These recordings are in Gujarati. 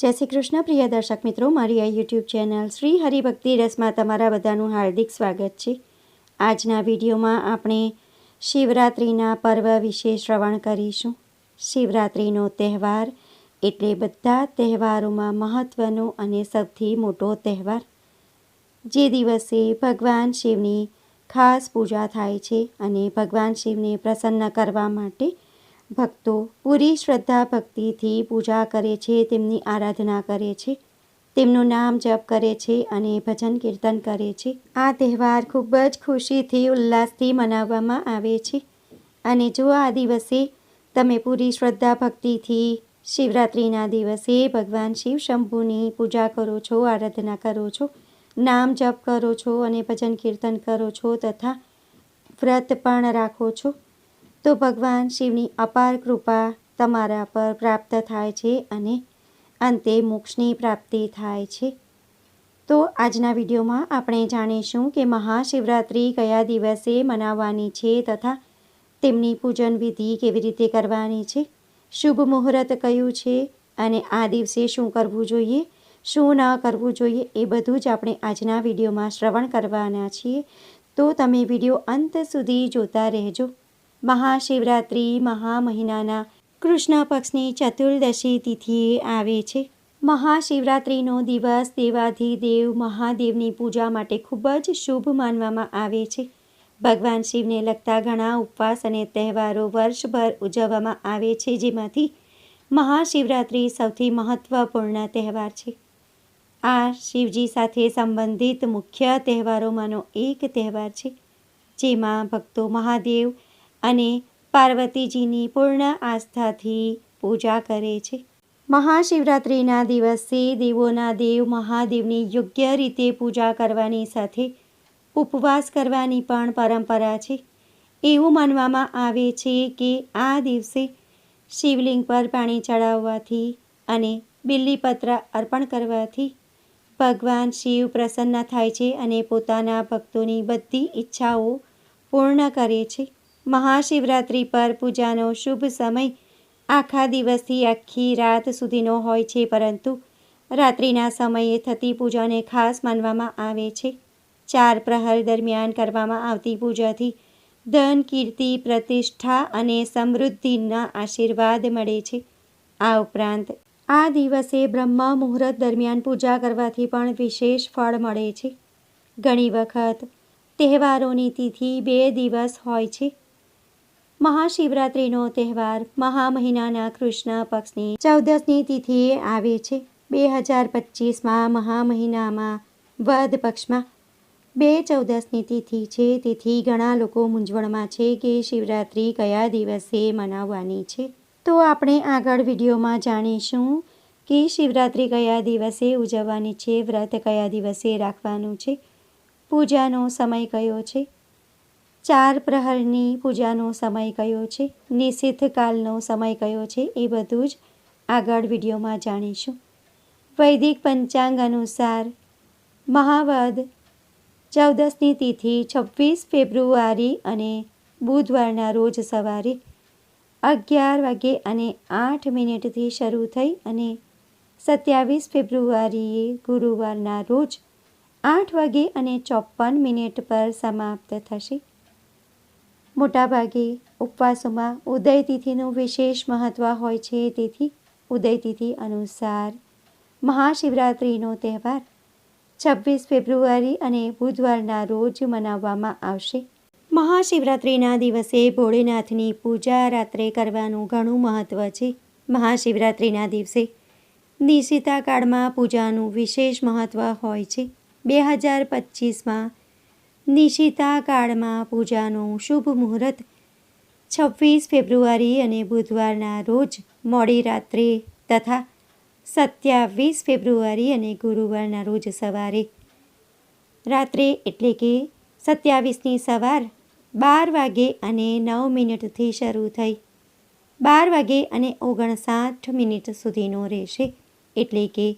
જય શ્રી કૃષ્ણ, પ્રિય દર્શક મિત્રો. મારી આ યુટ્યુબ ચેનલ શ્રી હરિભક્તિ રસમાં તમારા બધાનું હાર્દિક સ્વાગત છે. આજના વિડીયોમાં આપણે શિવરાત્રિના પર્વ વિશે શ્રવણ કરીશું. શિવરાત્રિનો તહેવાર એટલે બધા તહેવારોમાં મહત્ત્વનો અને સૌથી મોટો તહેવાર. જે દિવસે ભગવાન શિવની ખાસ પૂજા થાય છે અને ભગવાન શિવને પ્રસન્ન કરવા માટે ભક્તો પૂરી શ્રદ્ધા ભક્તિથી પૂજા કરે છે, તેમની આરાધના કરે છે, તેમનું નામ જપ કરે છે અને ભજન કીર્તન કરે છે. આ તહેવાર ખૂબ જ ખુશીથી, ઉલ્લાસથી મનાવવામાં આવે છે. અને જો આ દિવસે તમે પૂરી શ્રદ્ધા ભક્તિથી શિવરાત્રિના દિવસે ભગવાન શિવ શંભુની પૂજા કરો છો, આરાધના કરો છો, નામ જપ કરો છો અને ભજન કીર્તન કરો છો તથા વ્રત પણ રાખો છો તો ભગવાન શિવની અપાર કૃપા તમારા પર પ્રાપ્ત થાય છે અને અંતે મોક્ષની પ્રાપ્તિ થાય છે. તો આજના વિડીયોમાં આપણે જાણીશું કે મહાશિવરાત્રિ કયા દિવસે મનાવવાની છે તથા તેમની પૂજન વિધિ કેવી રીતે કરવાની છે, શુભ મુહૂર્ત કયું છે અને આ દિવસે શું કરવું જોઈએ, શું ન કરવું જોઈએ એ બધું જ આપણે આજના વિડીયોમાં શ્રવણ કરવાના છીએ. તો તમે વીડિયો અંત સુધી જોતા રહેજો. મહાશિવરાત્રિ મહા મહિનાના કૃષ્ણ પક્ષની ચતુર્દશી તિથિએ આવે છે. મહાશિવરાત્રિનો દિવસ દેવાધિદેવ મહાદેવની પૂજા માટે ખૂબ જ શુભ માનવામાં આવે છે. ભગવાન શિવને લગતા ઘણા ઉપવાસ અને તહેવારો વર્ષભર ઉજવવામાં આવે છે, જેમાંથી મહાશિવરાત્રિ સૌથી મહત્ત્વપૂર્ણ તહેવાર છે. આ શિવજી સાથે સંબંધિત મુખ્ય તહેવારોમાંનો એક તહેવાર છે, જેમાં ભક્તો મહાદેવ અને પાર્વતીજીની પૂર્ણ આસ્થાથી પૂજા કરે છે. મહાશિવરાત્રિના દિવસે દેવોના દેવ મહાદેવની યોગ્ય રીતે પૂજા કરવાની સાથે ઉપવાસ કરવાની પણ પરંપરા છે. એવું માનવામાં આવે છે કે આ દિવસે શિવલિંગ પર પાણી ચડાવવાથી અને બિલ્લીપત્ર અર્પણ કરવાથી ભગવાન શિવ પ્રસન્ન થાય છે અને પોતાના ભક્તોની બધી ઈચ્છાઓ પૂર્ણ કરે છે. મહાશિવરાત્રિ પર પૂજાનો શુભ સમય આખા દિવસથી આખી રાત સુધીનો હોય છે, પરંતુ રાત્રિના સમયે થતી પૂજાને ખાસ માનવામાં આવે છે. ચાર પ્રહર દરમિયાન કરવામાં આવતી પૂજાથી ધન, કીર્તિ, પ્રતિષ્ઠા અને સમૃદ્ધિના આશીર્વાદ મળે છે. આ ઉપરાંત આ દિવસે બ્રહ્મ મુહૂર્ત દરમિયાન પૂજા કરવાથી પણ વિશેષ ફળ મળે છે. ઘણી વખત તહેવારોની તિથિ બે દિવસ હોય છે. મહાશિવરાત્રિનો તહેવાર મહા મહિનાના કૃષ્ણ પક્ષની ચૌદસની તિથિએ આવે છે. બે હજાર પચીસમાં મહા મહિનામાં વદ પક્ષમાં બે ચૌદસની તિથિ છે. તેથી ઘણા લોકો મૂંઝવણમાં છે કે શિવરાત્રિ કયા દિવસે મનાવવાની છે. તો આપણે આગળ વિડીયોમાં જાણીશું કે શિવરાત્રિ કયા દિવસે ઉજવવાની છે, વ્રત કયા દિવસે રાખવાનું છે, પૂજાનો સમય કયો છે ચાર પ્રહરની પૂજાનો સમય કયો છે? નિષિદ્ધ કાલનો સમય કયો છે? એ બધું જ આગળ વિડીયોમાં જાણીશું. વૈદિક પંચાંગ અનુસાર મહાવદ ચૌદસની તિથિ છવ્વીસ ફેબ્રુઆરી અને બુધવારના રોજ સવારે અગિયાર વાગે અને આઠ મિનિટથી શરૂ થઈ અને સત્યાવીસ ફેબ્રુઆરીએ ગુરુવારના રોજ આઠ વાગે અને ચોપન મિનિટ પર સમાપ્ત થશે. મોટાભાગે ઉપવાસોમાં ઉદયતિથિનું વિશેષ મહત્ત્વ હોય છે. તેથી ઉદયતિથિ અનુસાર મહાશિવરાત્રિનો તહેવાર છવ્વીસ ફેબ્રુઆરી અને બુધવારના રોજ મનાવવામાં આવશે. મહાશિવરાત્રિના દિવસે ભોળેનાથની પૂજા રાત્રે કરવાનું ઘણું મહત્ત્વ છે. મહાશિવરાત્રિના દિવસે નિશિતા કાળમાં પૂજાનું વિશેષ મહત્ત્વ હોય છે. બે હજાર પચીસમાં નિશિતા કાળમાં પૂજાનું શુભ મુહૂર્ત. છવ્વીસ ફેબ્રુઆરી અને બુધવારના રોજ મોડી રાત્રે તથા સત્યાવીસ ફેબ્રુઆરી અને ગુરુવારના રોજ સવારે. રાત્રે એટલે કે સત્યાવીસની સવાર બાર વાગે અને નવ મિનિટથી શરૂ થઈ. બાર વાગે અને ઓગણસાઠ મિનિટ સુધીનો રહેશે. એટલે કે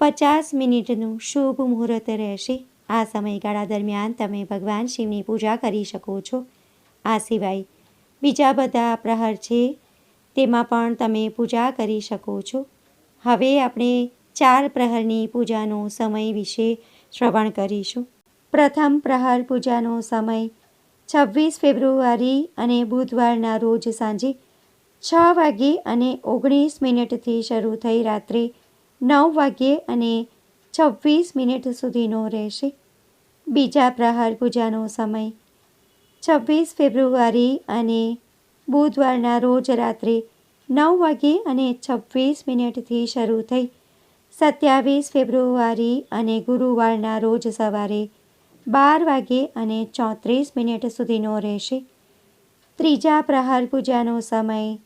પચાસ મિનિટનું શુભ મુહૂર્ત રહેશે. આ સમયગાળા દરમિયાન તમે ભગવાન શિવની પૂજા કરી શકો છો. આ સિવાય બીજા બધા પ્રહર છે, તેમાં પણ તમે પૂજા કરી શકો છો. હવે આપણે ચાર પ્રહરની પૂજાનો સમય વિશે શ્રવણ કરીશું. પ્રથમ પ્રહર પૂજાનો સમય છવ્વીસ ફેબ્રુઆરી અને બુધવારના રોજ સાંજે છ વાગ્યે અને ઓગણીસ મિનિટથી શરૂ થઈ રાત્રે નવ વાગ્યે અને છવ્વીસ મિનિટ સુધીનો રહેશે. બીજા પ્રહાર પૂજાનો સમય. છવ્વીસ ફેબ્રુઆરી અને બુધવારના રોજ રાત્રે નવ વાગે અને છવ્વીસ મિનિટથી શરૂ થઈ. સત્યાવીસ ફેબ્રુઆરી અને ગુરુવારના રોજ સવારે બાર વાગે અને ચોત્રીસ મિનિટ સુધીનો રહેશે. ત્રીજા પ્રહાર પૂજાનો સમય.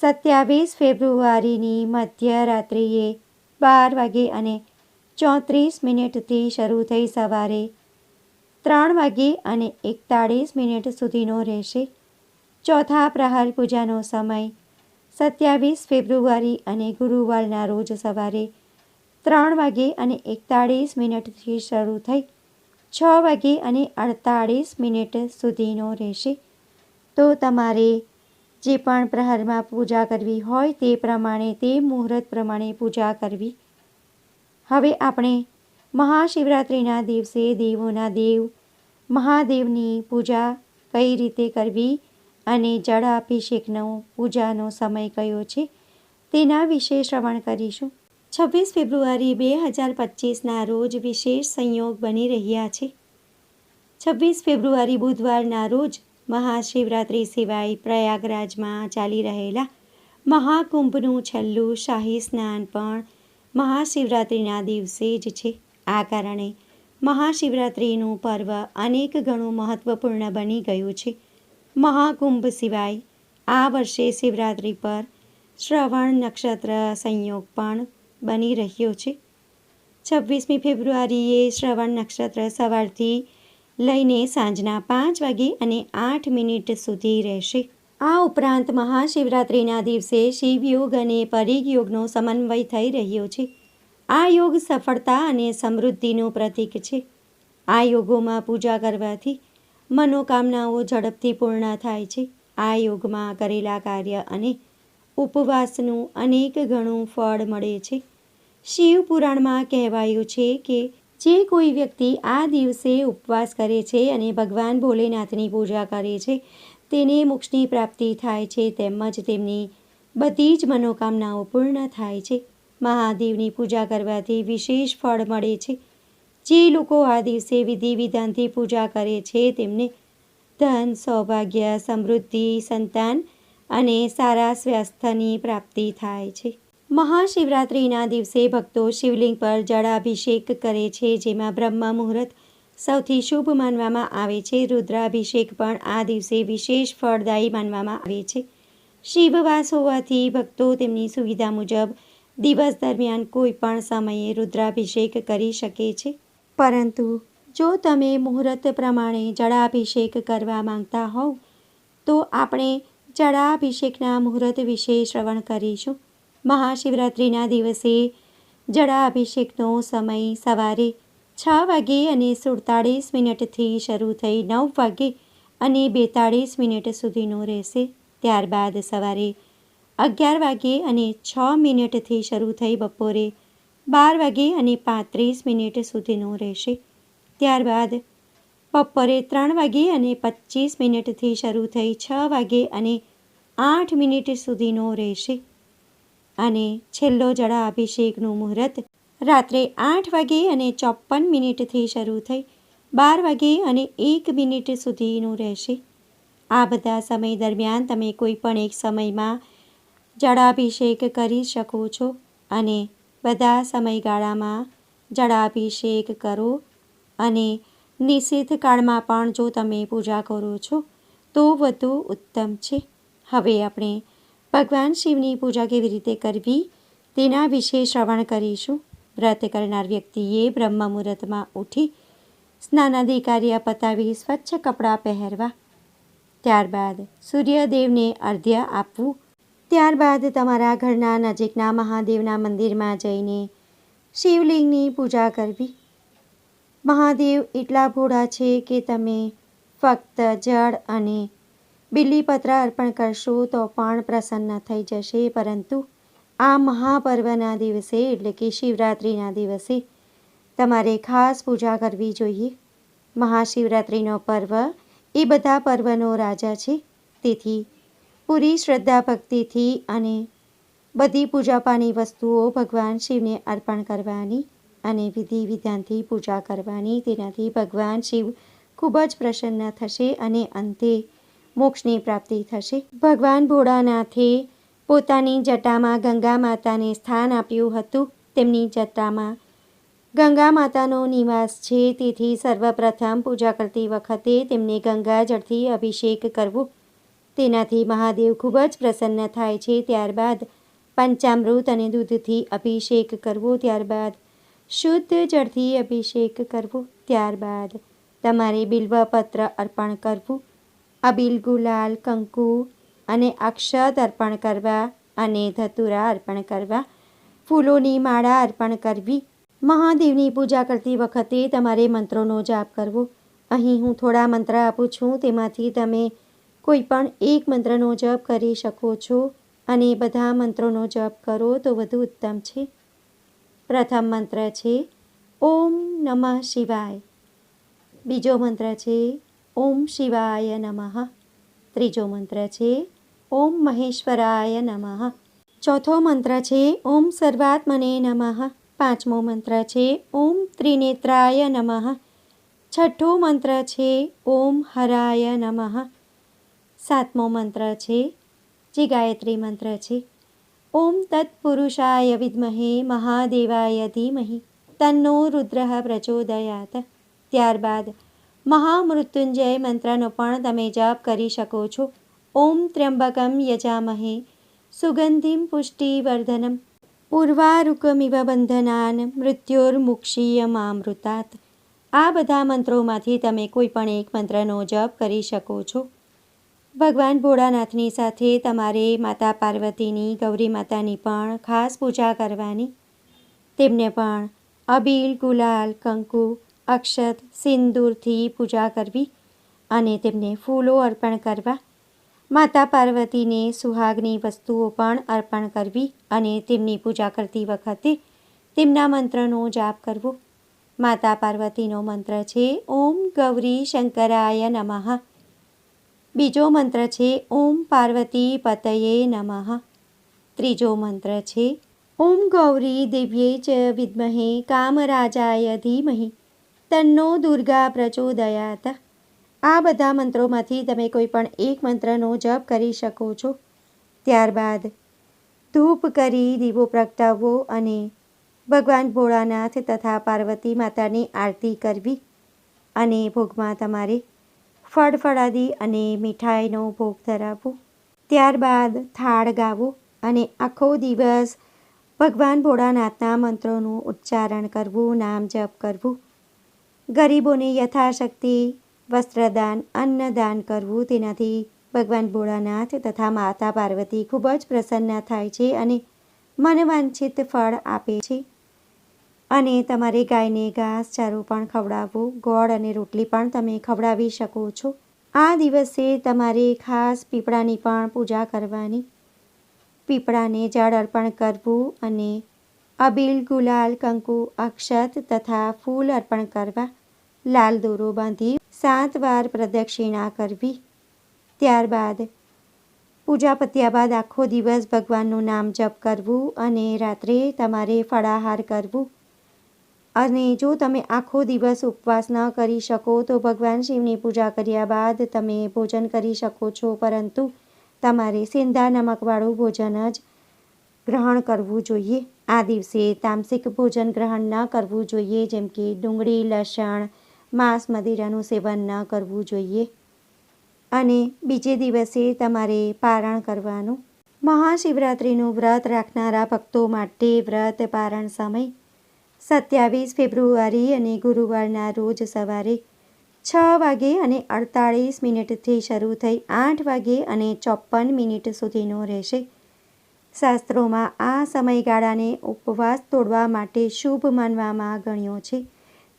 સત્યાવીસ ફેબ્રુઆરીની મધ્યરાત્રિએ બાર વાગે અને ચોત્રીસ મિનિટથી શરૂ થઈ સવારે ત્રણ વાગે અને એકતાળીસ મિનિટ સુધીનો રહેશે. ચોથા પ્રહાર પૂજાનો સમય સત્યાવીસ ફેબ્રુઆરી અને ગુરુવારના રોજ સવારે ત્રણ વાગે અને એકતાળીસ મિનિટથી શરૂ થઈ છ વાગે અને અડતાળીસ મિનિટ સુધીનો રહેશે. તો તમારે જે પણ પ્રહારમાં પૂજા કરવી હોય તે પ્રમાણે તે મુહૂર્ત પ્રમાણે પૂજા કરવી. હવે આપણે મહાશિવરાત્રિના દિવસે દેવોના દેવ, મહાદેવની પૂજા કઈ રીતે કરવી અને જળાભિષેકનો પૂજાનો સમય કયો છે તેના વિશે શ્રવણ કરીશું. છવ્વીસ ફેબ્રુઆરી બે હજાર પચીસના રોજ વિશેષ સંયોગ બની રહ્યા છે. છવ્વીસ ફેબ્રુઆરી બુધવારના રોજ મહાશિવરાત્રિ સિવાય પ્રયાગરાજમાં ચાલી રહેલા મહાકુંભનું છેલ્લું શાહી સ્નાન પણ મહાશિવરાત્રિના દિવસે જ છે. આ કારણે મહાશિવરાત્રિનું પર્વ અનેક ગણું મહત્વપૂર્ણ બની ગયું છે. મહાકુંભ સિવાય આ વર્ષે શિવરાત્રિ પર શ્રવણ નક્ષત્ર સંયોગ પણ બની રહ્યો છે. છવ્વીસમી ફેબ્રુઆરીએ શ્રવણ નક્ષત્ર સવારથી લઈને સાંજના પાંચ વાગે અને આઠ મિનિટ સુધી રહેશે. આ ઉપરાંત મહાશિવરાત્રિના દિવસે શિવયોગ અને પરિગયોગનો સમન્વય થઈ રહ્યો છે. આ યોગ સફળતા અને સમૃદ્ધિનું પ્રતીક છે. આ યોગોમાં પૂજા કરવાથી મનોકામનાઓ ઝડપથી પૂર્ણ થાય છે. આ યોગમાં કરેલા કાર્ય અને ઉપવાસનું અનેક ગણું ફળ મળે છે. શિવ પુરાણમાં કહેવાયું છે કે જે કોઈ વ્યક્તિ આ દિવસે ઉપવાસ કરે છે અને ભગવાન ભોલેનાથની પૂજા કરે છે તેને મોક્ષની પ્રાપ્તિ થાય છે તેમજ તેમની બધી જ મનોકામનાઓ પૂર્ણ થાય છે. મહાદેવની પૂજા કરવાથી વિશેષ ફળ મળે છે. જે લોકો આ દિવસે વિધિ વિધાનથી પૂજા કરે છે તેમને ધન, સૌભાગ્ય, સમૃદ્ધિ, સંતાન અને સારા સ્વાસ્થ્યની પ્રાપ્તિ થાય છે. મહાશિવરાત્રિના દિવસે ભક્તો શિવલિંગ પર જળાભિષેક કરે છે જેમાં બ્રહ્મ મુહૂર્ત સૌથી શુભ માનવામાં આવે છે. રુદ્રાભિષેક પણ આ દિવસે વિશેષ ફળદાયી માનવામાં આવે છે. શિવવાસ હોવાથી ભક્તો તેમની સુવિધા મુજબ દિવસ દરમિયાન કોઈ પણ સમયે રુદ્રાભિષેક કરી શકે છે. પરંતુ જો તમે મુહૂર્ત પ્રમાણે જળાભિષેક કરવા માંગતા હોવ, તો આપણે જળાભિષેકના મુહૂર્ત વિશે શ્રવણ કરીશું. મહાશિવરાત્રિના દિવસે જળાભિષેકનો સમય સવારે છ વાગે અને સુડતાળીસ મિનિટથી શરૂ થઈ નવ વાગે અને બેતાળીસ મિનિટ સુધીનો રહેશે. ત્યારબાદ સવારે અગિયાર વાગે અને છ મિનિટથી શરૂ થઈ બપોરે બાર વાગે અને પાંત્રીસ મિનિટ સુધીનું રહેશે. ત્યારબાદ બપોરે ત્રણ વાગે અને પચીસ મિનિટથી શરૂ થઈ છ વાગે અને આઠ મિનિટ સુધીનો રહેશે. અને છેલ્લો જળાભિષેકનું મુહૂર્ત રાત્રે આઠ વાગે અને ચોપન મિનિટથી શરૂ થઈ બાર વાગે અને એક મિનિટ સુધીનું રહેશે. આ બધા સમય દરમિયાન તમે કોઈ પણ એક સમયમાં જળાભિષેક કરી શકો છો અને બધા સમયગાળામાં જળાભિષેક કરો અને નિષિદ્ધ કાળમાં પણ જો તમે પૂજા કરો છો, તો વધુ ઉત્તમ છે. હવે આપણે ભગવાન શિવની પૂજા કેવી રીતે કરવી તેના વિશે શ્રવણ કરીશું. વ્રત કરનાર વ્યક્તિએ બ્રહ્મ મુહૂર્તમાં ઉઠી સ્નાનાદિ કાર્ય પતાવી સ્વચ્છ કપડાં પહેરવા. ત્યારબાદ સૂર્યદેવને અર્ધ્ય આપવું. ત્યારબાદ તમારા ઘરના નજીકના મહાદેવના મંદિરમાં જઈને શિવલિંગની પૂજા કરવી. મહાદેવ એટલા ભોળા છે કે તમે ફક્ત જળ અને બિલીપત્ર અર્પણ કરશો તો પણ પ્રસન્ન થઈ જશે, પરંતુ આ મહાપર્વના દિવસે, એટલે કે શિવરાત્રિના દિવસે, તમારે ખાસ પૂજા કરવી જોઈએ. મહાશિવરાત્રિનો પર્વ એ બધા પર્વનો રાજા છે. તેથી પૂરી શ્રદ્ધા ભક્તિથી અને બધી પૂજાપાની વસ્તુઓ ભગવાન શિવને અર્પણ કરવાની અને વિધિ વિધાનથી પૂજા કરવાની. તેનાથી ભગવાન શિવ ખૂબ જ પ્રસન્ન થશે અને અંતે મોક્ષની પ્રાપ્તિ થશે. ભગવાન ભોળાનાથે પોતાની જટામાં ગંગા માતાને સ્થાન આપ્યું હતું. તેમની જટામાં ગંગા માતાનો નિવાસ છે. તેથી સર્વપ્રથમ પૂજા કરતી વખતે તેમને ગંગા જળથી અભિષેક કરવો. તેનાથી મહાદેવ ખૂબ જ પ્રસન્ન થાય છે. ત્યારબાદ પંચામૃત અને દૂધથી અભિષેક કરવો. ત્યારબાદ શુદ્ધ જળથી અભિષેક કરવો. ત્યારબાદ તમારે બિલ્વપત્ર અર્પણ કરવું. અબિલ ગુલાલ, કંકુ અને અક્ષત અર્પણ કરવા અને ધતુરા અર્પણ કરવા, ફૂલોની માળા અર્પણ કરવી. મહાદેવની પૂજા કરતી વખતે તમારે મંત્રોનો જાપ કરવો. અહીં હું થોડા મંત્ર આપું છું, તેમાંથી તમે કોઈ પણ એક મંત્રનો જપ કરી શકો છો અને બધા મંત્રોનો જપ કરો તો વધુ ઉત્તમ છે. પ્રથમ મંત્ર છે, ઓમ નમઃ શિવાય. બીજો મંત્ર છે, ઓમ શિવાય નમઃ. ત્રીજો મંત્ર છે ઓમ મહેશ્વરાય નમઃ. ચોથો મંત્ર છે, ઓમ સર્વાત્મને નમઃ. પાંચમો મંત્ર છે, ઓમ ત્રિનેત્રાય નમઃ. છઠ્ઠો મંત્ર છે, ઓમ હરાય નમઃ. સાતમો મંત્ર છે, જે ગાયત્રી મંત્ર છે. ઓમ તત્પુરુષાય વિદ્મહે મહાદેવાય ધીમહિ. તન્નો રુદ્ર પ્રચોદયાત. ત્યારબાદ મહામૃત્યુંજય મંત્રનો પણ તમે જપ કરી શકો છો. ઓમ ત્ર્યંબકમ યજામહે સુગંધિમ પુષ્ટિવર્ધનમ ઉર્વારુકમિવ બંધનાન મૃત્યુર્મુક્ષીયમામૃતાત આ બધા મંત્રોમાંથી તમે કોઈ પણ એક મંત્રનો જપ કરી શકો છો. ભગવાન ભોળાનાથની સાથે તમારે માતા પાર્વતીની, ગૌરી માતાની પણ ખાસ પૂજા કરવાની. તેમને પણ અબીલ, ગુલાલ, કંકુ, અક્ષત, સિંદૂરથી પૂજા કરવી અને તેમને ફૂલો અર્પણ કરવા. માતા પાર્વતીને સુહાગની વસ્તુઓ પણ અર્પણ કરવી અને તેમની પૂજા કરતી વખતે તેમના મંત્રનો જાપ કરવો. માતા પાર્વતીનો મંત્ર છે, ઓમ ગૌરી શંકરાય નમઃ. બીજો મંત્ર છે, ઓમ પાર્વતી પતયે નમઃ. ત્રીજો મંત્ર છે, ઓમ ગૌરી દિવ્યે ચ વિદ્મહે કામરાજાય ધીમહિ. તન્નો દુર્ગા પ્રચોદયાત. આ બધા મંત્રોમાંથી તમે કોઈ પણ એક મંત્રનો જપ કરી શકો છો. ત્યારબાદ ધૂપ કરી દીવો પ્રગટાવવો અને ભગવાન ભોળાનાથ તથા પાર્વતી માતાની આરતી કરવી અને ભોગમાં તમારે ફળફળાદી અને મીઠાઈનો ભોગ ધરાવવો. ત્યારબાદ થાળ ગાવો અને આખો દિવસ ભગવાન ભોળાનાથના મંત્રોનું ઉચ્ચારણ કરવું, નામ જપ કરવું. ગરીબોને યથાશક્તિ વસ્ત્રદાન, અન્નદાન કરવું તેનાથી ભગવાન ભોળાનાથ તથા માતા પાર્વતી ખૂબ જ પ્રસન્ન થાય છે અને મનવાંછિત ફળ આપે છે. અને તમારે ગાયને ઘાસ, ચારો પણ ખવડાવવું ગોળ અને રોટલી પણ તમે ખવડાવી શકો છો. આ દિવસે તમારે ખાસ પીપળાની પણ પૂજા કરવાની. પીપળાને જળ અર્પણ કરવું અને અબીલ, ગુલાલ, કંકુ, અક્ષત તથા ફૂલ અર્પણ કરવા. લાલ દોરો બાંધી સાત વાર પ્રદક્ષિણા કરવી. ત્યારબાદ પૂજા પત્યા બાદ આખો દિવસ ભગવાનનું નામ જપ કરવું અને રાત્રે તમારે ફળાહાર કરવું. અને જો તમે આખો દિવસ ઉપવાસ ન કરી શકો, તો ભગવાન શિવની પૂજા કર્યા બાદ તમે ભોજન કરી શકો છો, પરંતુ તમારે સેંધા નમકવાળું ભોજન જ ગ્રહણ કરવું જોઈએ. આ દિવસે તામસિક ભોજન ગ્રહણ ન કરવું જોઈએ, જેમ કે ડુંગળી, લસણ માંસ મદિરાનું સેવન ન કરવું જોઈએ. અને બીજે દિવસે તમારે પારણ કરવાનું. મહાશિવરાત્રિનું વ્રત રાખનારા ભક્તો માટે વ્રત પારણ સમય સત્યાવીસ ફેબ્રુઆરી અને ગુરુવારના રોજ સવારે છ વાગે અને અડતાળીસ મિનિટથી શરૂ થઈ આઠ વાગે અને ચોપન મિનિટ સુધીનો રહેશે. શાસ્ત્રોમાં આ સમયગાળાને ઉપવાસ તોડવા માટે શુભ માનવામાં ગણ્યો છે.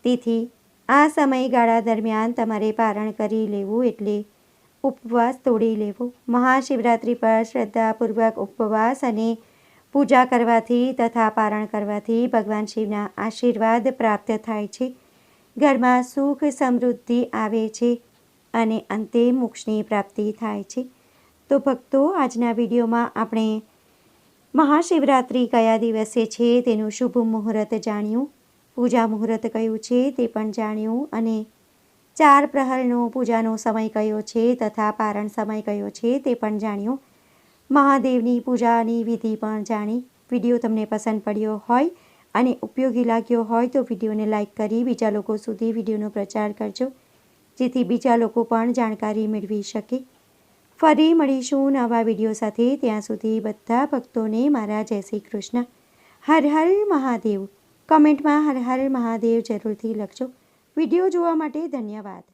તેથી આ સમયગાળા દરમિયાન તમારે પારણ કરી લેવું એટલે ઉપવાસ તોડી લેવો. મહાશિવરાત્રિ પર શ્રદ્ધાપૂર્વક ઉપવાસ અને પૂજા કરવાથી તથા પારણ કરવાથી ભગવાન શિવના આશીર્વાદ પ્રાપ્ત થાય છે. ઘરમાં સુખ સમૃદ્ધિ આવે છે અને અંતે મોક્ષની પ્રાપ્તિ થાય છે. તો ભક્તો, આજના વિડીયોમાં આપણે મહાશિવરાત્રિ કયા દિવસે છે તેનું શુભ મુહૂર્ત જાણ્યું. પૂજા મુહૂર્ત કયું છે તે પણ જાણ્યું અને ચાર પ્રહરનો પૂજાનો સમય કયો છે તથા પારણ સમય કયો છે તે પણ જાણ્યું. મહાદેવની પૂજાની વિધિ પણ જાણી. વીડિયો તમને પસંદ પડ્યો હોય અને ઉપયોગી લાગ્યો હોય તો વિડીયોને લાઇક કરી બીજા લોકો સુધી વિડીયોનો પ્રચાર કરજો, જેથી બીજા લોકો પણ જાણકારી મેળવી શકે. ફરી મળીશું નવા વીડિયો સાથે. ત્યાં સુધી બધા ભક્તોને મારા જય શ્રી કૃષ્ણ. હર હર મહાદેવ. કમેન્ટમાં હર હર મહાદેવ જરૂરથી લખજો. વીડિયો જોવા માટે ધન્યવાદ.